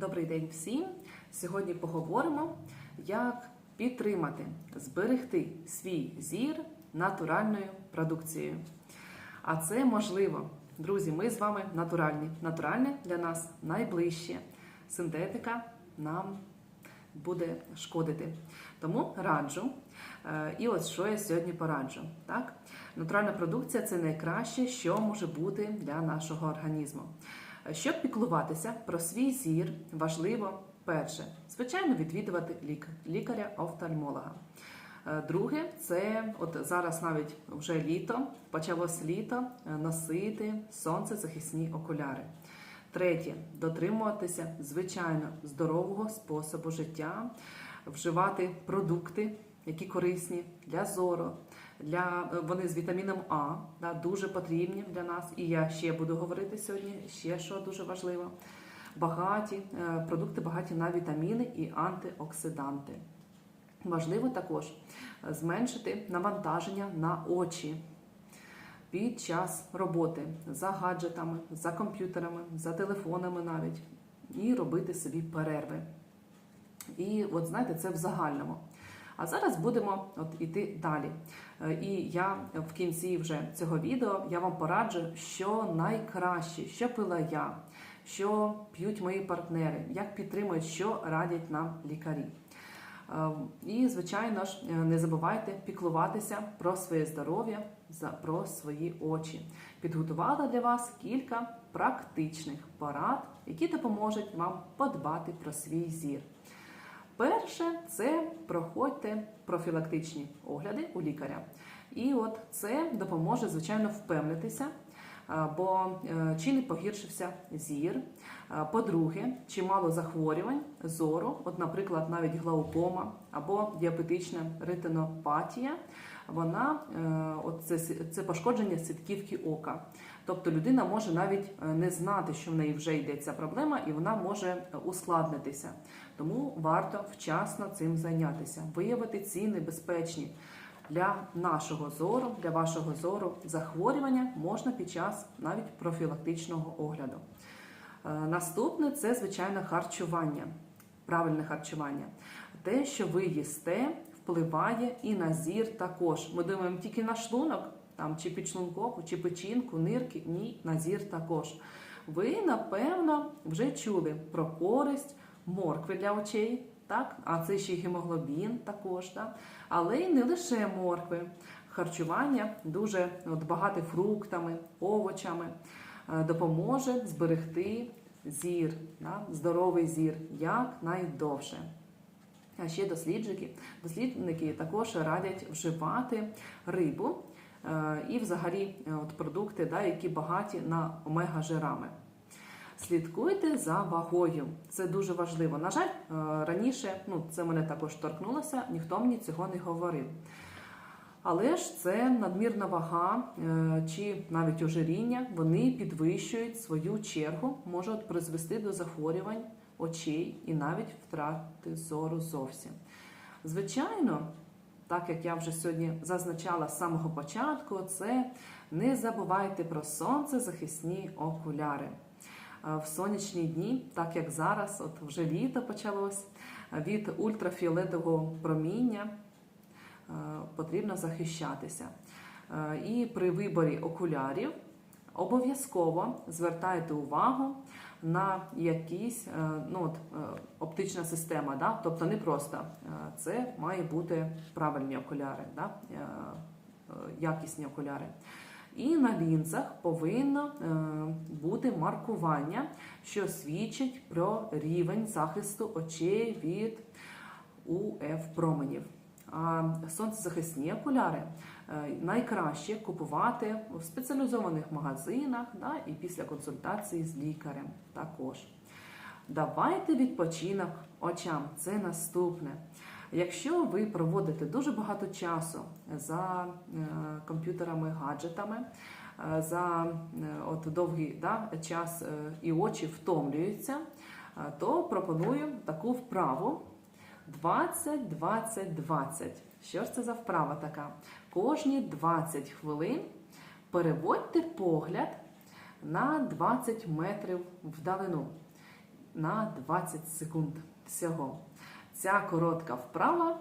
Добрий день всім! Сьогодні поговоримо, як підтримати, зберегти свій зір натуральною продукцією. А це можливо. Друзі, ми з вами натуральні. Натуральне для нас найближче. Синтетика нам буде шкодити. Тому раджу. Е, І ось що я сьогодні пораджу. Так? Натуральна продукція це найкраще, що може бути для нашого організму. Щоб піклуватися про свій зір, важливо перше, звичайно, відвідувати лік- лікаря-офтальмолога. Е, Друге, це от зараз навіть вже літо, почалось літо, е, носити сонцезахисні окуляри. Третє дотримуватися звичайно здорового способу життя, вживати продукти, які корисні для зору, для е, вони з вітаміном А, да, дуже потрібні для нас. І я ще буду говорити сьогодні, ще що дуже важливо. Багаті е, продукти багаті на вітаміни і антиоксиданти. Важливо також е, зменшити навантаження на очі під час роботи за гаджетами, за комп'ютерами, за телефонами навіть, і робити собі перерви. І от знаєте, це в загальному. А зараз будемо от іти далі. Е, І я в кінці вже цього відео я вам пораджу, що найкраще, що пила я, що п'ють мої партнери, як підтримують, що радять нам лікарі. Е, І, звичайно ж, е, не забувайте піклуватися про своє здоров'я, про свої очі. Підготувала для вас кілька практичних порад, які допоможуть вам подбати про свій зір. Перше, це проходьте профілактичні огляди у лікаря. І от це допоможе, звичайно, впевнитися, бо е, чи не погіршився зір. По-друге, чи мало захворювань зору, от, наприклад, навіть глаукома або діабетична ретинопатія, вона е, от це, це пошкодження сітківки ока. Тобто людина може навіть е, не знати, що в неї вже йде ця проблема, і вона може е, ускладнитися. Тому варто вчасно цим зайнятися, виявити ці небезпечні для нашого зору, для вашого зору захворювання можна під час навіть профілактичного огляду. Е, Наступне це звичайно харчування, правильне харчування. Те, що ви їсте, впливає і на зір також. Ми думаємо тільки на шлунок, там чи підшлункову, чи печінку, нирки. Ні, на зір також. Ви, напевно, вже чули про користь моркви для очей, так? а це ще й гемоглобін також. Так? Але й не лише моркви. Харчування дуже от, багате фруктами, овочами е, допоможе зберегти зір, да? здоровий зір якнайдовше. А ще досліджники, дослідники також радять вживати рибу і взагалі е, от продукти, да, які багаті на омега-жирами. Слідкуйте за вагою, це дуже важливо. На жаль, е, раніше ну, це мене також торкнулося, ніхто мені цього не говорив. Але ж це надмірна вага е, чи навіть ожиріння, вони підвищують свою чергу, можуть призвести до захворювань очей і навіть втрати зору зовсім. Звичайно, так як я вже сьогодні зазначала з самого початку, це не забувайте про сонцезахисні окуляри. Е, В сонячні дні, так як зараз, от вже літо почалось, від ультрафіолетового проміння е, потрібно захищатися. Е, І при виборі окулярів обов'язково звертайте увагу на якісь е, ну, от, е, оптична система, да? тобто не просто е, це має бути правильні окуляри, да? якісні окуляри. І на лінзах повинно бути маркування, що свідчить про рівень захисту очей від УФ променів. А сонцезахисні окуляри найкраще купувати в спеціалізованих магазинах да, і після консультації з лікарем також. Давайте відпочинок очам. Це наступне. Якщо ви проводите дуже багато часу за е, комп'ютерами, гаджетами, е, за е, от довгий да, час е, і очі втомлюються, е, то пропоную таку вправу 20-20-20. Що ж це за вправа така? Кожні 20 хвилин переводьте погляд на 20 метрів вдалину. на 20 секунд всього. Ця коротка вправа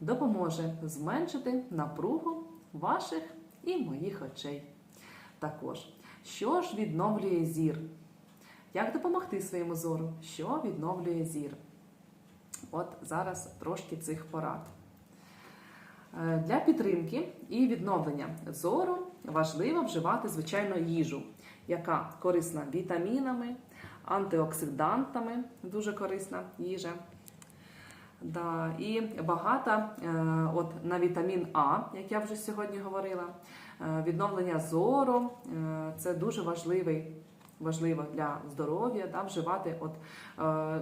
допоможе зменшити напругу ваших і моїх очей. Також, що ж відновлює зір? Як допомогти своєму зору? Що відновлює зір? От зараз трошки цих порад. Е, Для підтримки і відновлення зору важливо вживати звичайно їжу, яка корисна вітамінами, антиоксидантами, дуже корисна їжа. Да, і багато е, от, на вітамін А, як я вже сьогодні говорила. Е, відновлення зору це дуже важливий, важливо для здоров'я, да, вживати от, е,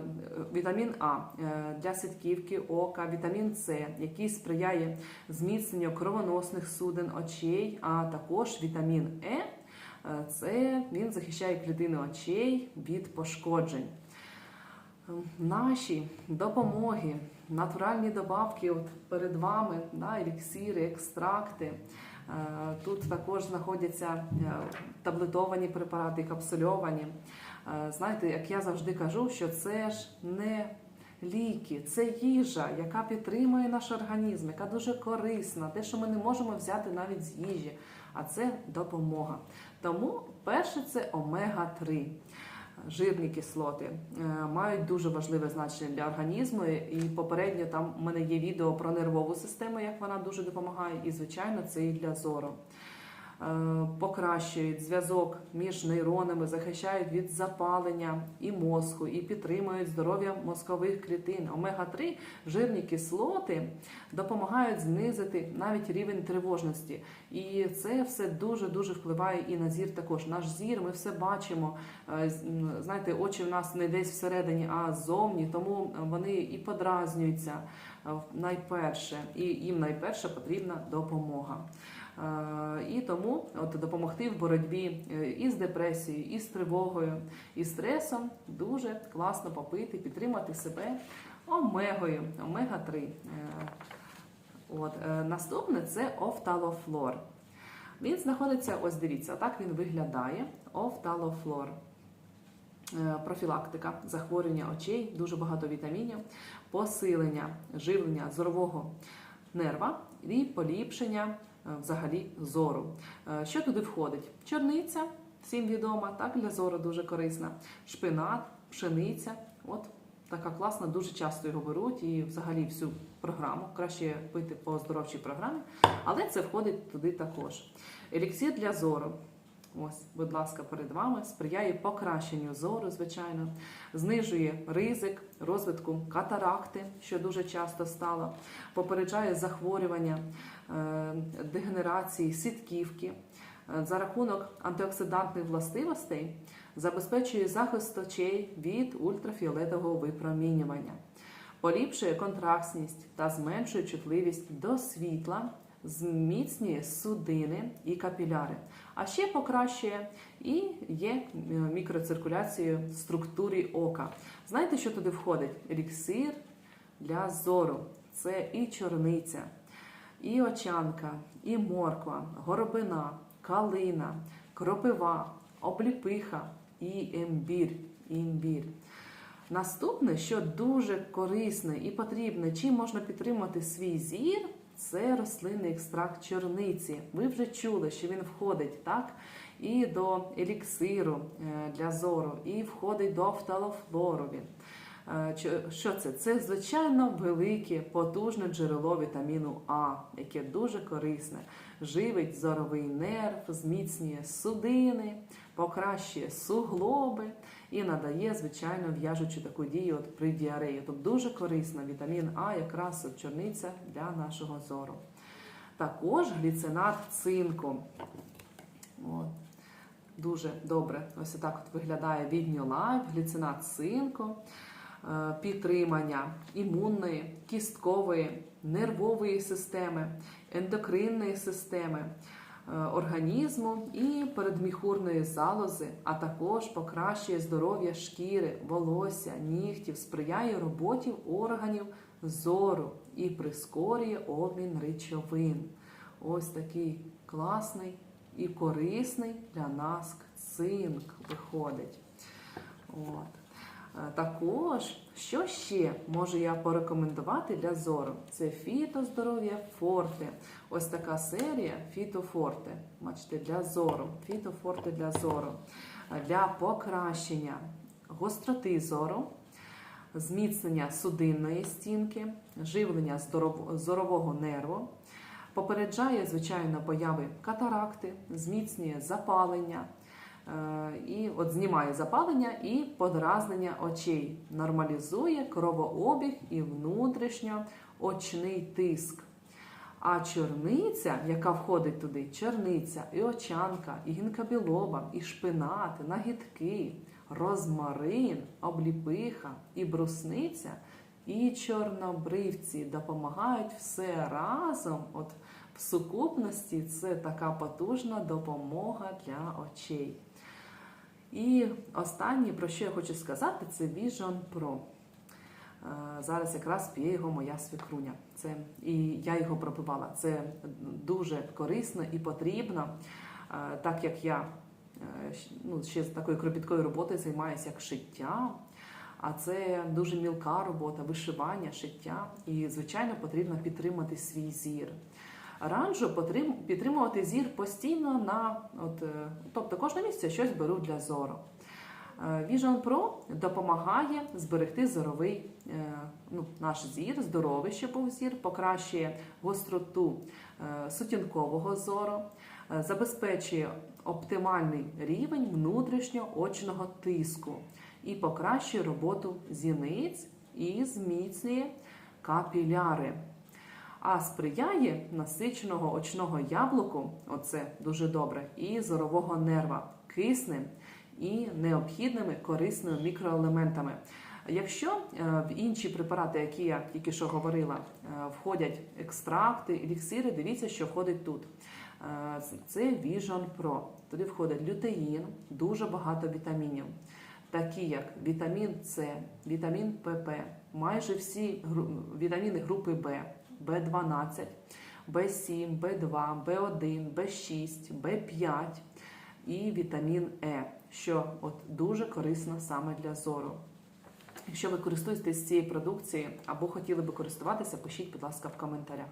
вітамін А е, для сітківки ока, вітамін С, який сприяє зміцненню кровоносних суден очей, а також вітамін Е. е, Це він захищає клітини очей від пошкоджень. Наші допомоги, натуральні добавки от перед вами, да, еліксири, екстракти. Е, Тут також знаходяться е, таблетовані препарати, капсульовані. Е, Знаєте, як я завжди кажу, що це ж не ліки, це їжа, яка підтримує наш організм, яка дуже корисна, те, що ми не можемо взяти навіть з їжі, а це допомога. Тому перше це омега-3 жирні кислоти е, мають дуже важливе значення для організму. І попередньо там в мене є відео про нервову систему, як вона дуже допомагає, і звичайно, це і для зору. Е, Покращують зв'язок між нейронами, захищають від запалення і мозку, і підтримують здоров'я мозкових клітин. Омега-3 жирні кислоти допомагають знизити навіть рівень тривожності. І це все дуже дуже впливає і на зір. Також наш зір, ми все бачимо. Е, Знаєте, очі в нас не десь всередині, а ззовні, тому вони і подразнюються е, найперше, і їм найперше потрібна допомога. І тому от допомогти в боротьбі е, і з депресією, і з тривогою, і стресом дуже класно попити, підтримати себе омегою, омега-3. Е, От е, наступне це офталофлор. Він знаходиться, ось дивіться, так він виглядає. Офталофлор. Профілактика захворювання очей, дуже багато вітамінів, посилення живлення зорового нерва і поліпшення взагалі зору. Е, Що туди входить? Чорниця, всім відома, так для зору дуже корисна. Шпинат, пшениця. От така класна, дуже часто його беруть і взагалі всю програму. Краще пити по здоровчій програмі, але це входить туди також. Еліксир для зору. Ось, будь ласка, перед вами сприяє покращенню зору, звичайно, знижує ризик розвитку катаракти, що дуже часто стало, попереджає захворювання, е, дегенерації, сітківки. Е, За рахунок антиоксидантних властивостей забезпечує захист очей від ультрафіолетового випромінювання, поліпшує контрастність та зменшує чутливість до світла, зміцнює судини і капіляри, а ще покращує і є е, мікроциркуляцією в структурі ока. Знаєте, що туди входить? Еліксир для зору. Це і чорниця, і очанка, і морква, горобина, калина, кропива, обліпиха і імбір. імбір. Наступне, що дуже корисне і потрібне, чим можна підтримати свій зір, це рослинний екстракт чорниці. Ви вже чули, що він входить так і до еліксиру е, для зору, і входить до офталофлору. він. Е, Що це? Це звичайно велике, потужне джерело вітаміну А, яке дуже корисне. Живить зоровий нерв, зміцнює судини, покращує суглоби і надає, звичайно, в'яжучу таку дію от при діареї. Тобто дуже корисна вітамін А, якраз от чорниця для нашого зору. Також гліцинат цинку. От. Дуже добре. Ось так от виглядає від New Life, гліцинат цинку, е, підтримання імунної, кісткової, нервової системи, ендокринної системи організму і передміхурної залози, а також покращує здоров'я шкіри, волосся, нігтів, сприяє роботі органів зору і прискорює обмін речовин. Ось такий класний і корисний для нас цинк виходить. От. Е, Також, що ще можу я порекомендувати для зору? Це фітоздоров'я Форте. Ось така серія Фітофорте. Бачите, для зору. Фітофорте для зору. Для покращення гостроти зору, зміцнення судинної стінки, живлення зорового нерву. Попереджає, звичайно, появи катаракти, зміцнює запалення, і от знімає запалення і подразнення очей, нормалізує кровообіг і внутрішньоочний тиск. А чорниця, яка входить туди, чорниця, і очанка, і гінкобілоба, і шпинат, нагідки, розмарин, обліпиха, і брусниця, і чорнобривці допомагають все разом. От в сукупності це така потужна допомога для очей. І останнє, про що я хочу сказати, це Vision Pro. Е, Зараз якраз п'є його моя свекруня. Це, і я його пропивала. Це дуже корисно і потрібно, е, так як я е, ну, ще з такою кропіткою роботою займаюся як шиття. А це дуже мілка робота, вишивання, шиття. І, звичайно, потрібно підтримати свій зір. Потрим- підтримувати зір постійно на, от, е, тобто кожного місяця щось беру для зору. Е, Vision Pro допомагає зберегти зоровий е, ну, наш зір, здоровий, щоб був зір, покращує гостроту сутінкового зору, забезпечує оптимальний рівень внутрішньоочного тиску і покращує роботу зіниць і зміцнює капіляри. А сприяє насиченого очного яблуку, оце дуже добре, і зорового нерва киснем і необхідними корисними мікроелементами. Якщо е, в інші препарати, які я тільки що говорила, е, входять екстракти, еліксири, дивіться, що входить тут. Е, Це Vision Pro. Туди входить лютеїн, дуже багато вітамінів, такі як вітамін С, вітамін ПП, майже всі вітаміни групи Б, В12, В7, В2, В1, В6, В5 і вітамін Е, що от дуже корисно саме для зору. Якщо ви користуєтесь цією продукцією або хотіли би користуватися, пишіть, будь ласка, в коментарях.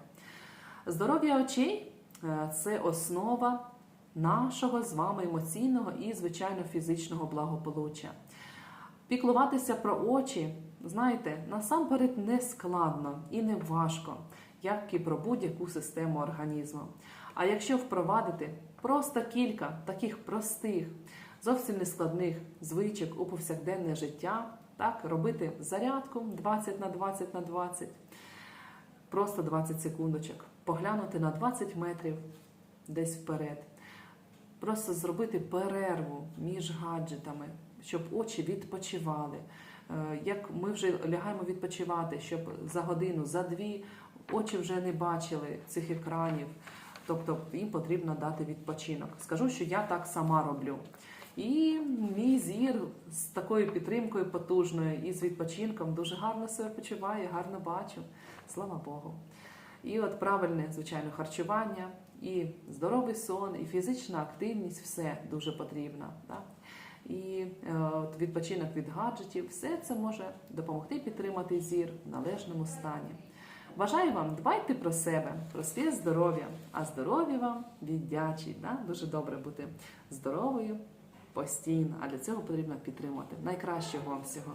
Здоров'я очей е, це основа нашого з вами емоційного і, звичайно, фізичного благополуччя. Піклуватися про очі, знаєте, насамперед не складно і не важко, як і про будь-яку систему організму. А якщо впровадити просто кілька таких простих, зовсім нескладних звичок у повсякденне життя, так, робити зарядку 20 на 20 на 20, просто 20 секундочок, поглянути на 20 метрів десь вперед, просто зробити перерву між гаджетами, щоб очі відпочивали. Е, Як ми вже лягаємо відпочивати, щоб за годину, за дві очі вже не бачили цих екранів. Тобто їм потрібно дати відпочинок. Скажу, що я так сама роблю. І мій зір з такою підтримкою потужною і з відпочинком дуже гарно себе почуває, гарно бачу. Слава Богу. І от правильне, звичайно, харчування, і здоровий сон, і фізична активність все дуже потрібно. Так? І е, відпочинок від гаджетів, все це може допомогти підтримати зір в належному стані. Бажаю вам, дбайте про себе, про своє здоров'я, а здоров'я вам віддячить. Да? Дуже добре бути здоровою постійно, а для цього потрібно підтримувати. Найкращого вам всього.